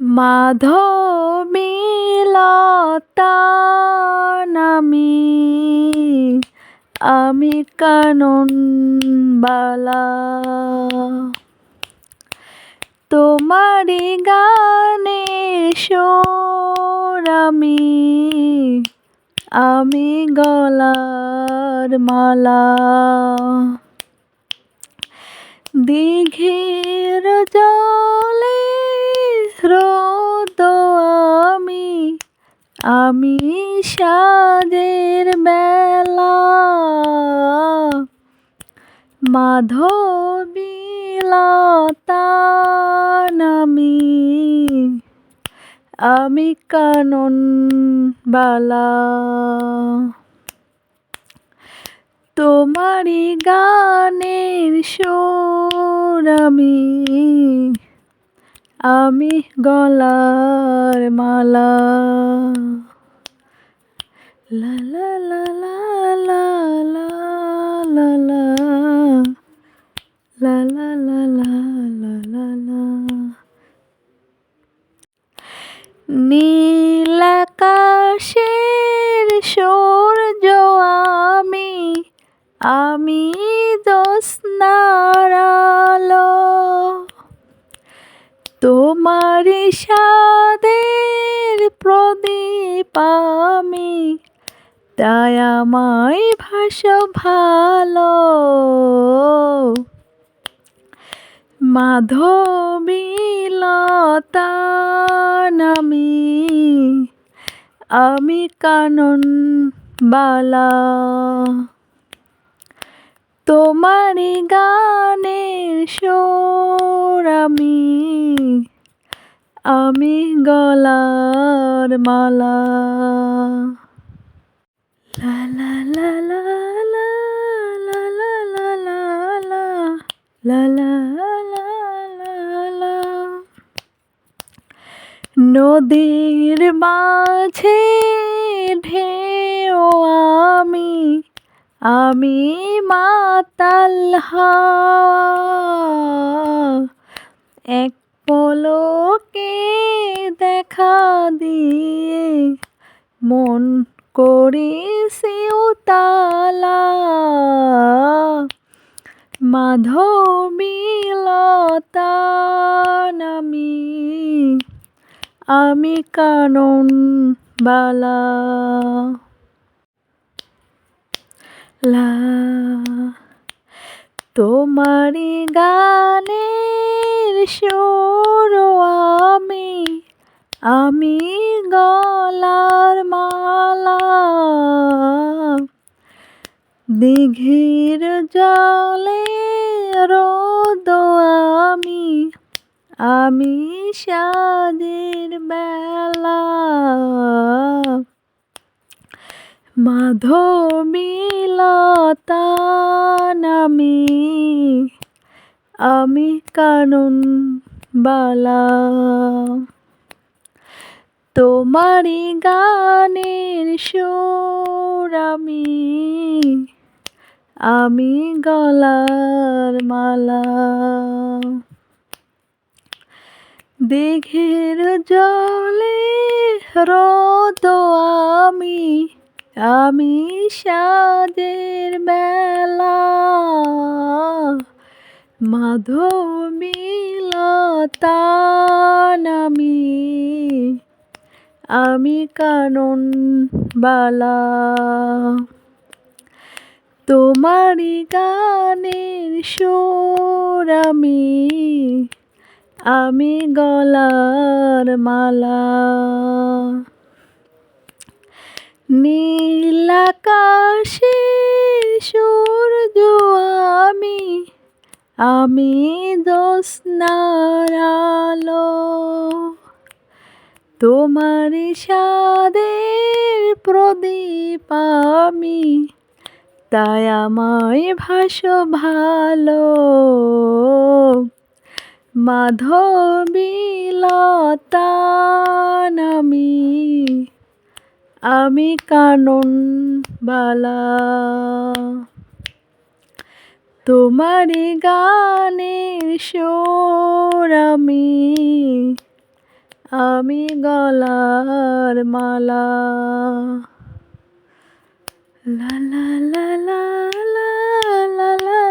মাধবীলতা নামি আমি কানন বালা। তোমারি গানে আমি আমি গলার মালা। দিঘির জলে আমি সাদের বেলা মাধবীলতা নামি। আমি কানন বালা। তোমারি গানের সুর আমি গলার মালা। লা লা লা লা লা লা লা সাদের প্রদীপ আমি তাই ভাস ভালো। মাধবীলতা নামি আমি কানন বালা। তোমারি গানের সুর আমি আমি গলার মালা লা লা লা লা লা লা লা নদীর মাঝে ঢেউ আমি আমি মাতাল এক পলকে দেখা দিয়ে মন করেছি উতালা। মাধবীলতা নামি আমি কানন বালা। লা তোমারি গানের সুর আমি আমি গলার মালা। দিঘির জলে রোদ আমি আমি সাদের বেলা। মাধবীলতা নামি আমি কানন বালা। তোমারি গানের সুর আমি আমি গলার মালা। দিঘির জলে রোদ আমি আমি সাদের বেলা মাধবীলতা নামি আমি কানন বালা। তোমারি গানের সুর আমি আমি গলার মালা। নীল আকাশে সূর্য আমি আমি দোসনার আলো তোমার সাদের প্রদীপ আমি, তাই আমায় ভাস ভালো। মাধবীলতা আমি কানন বালা তোমার গানে সোর আমি আমি গলার মালা। লা লা লা লা লা লা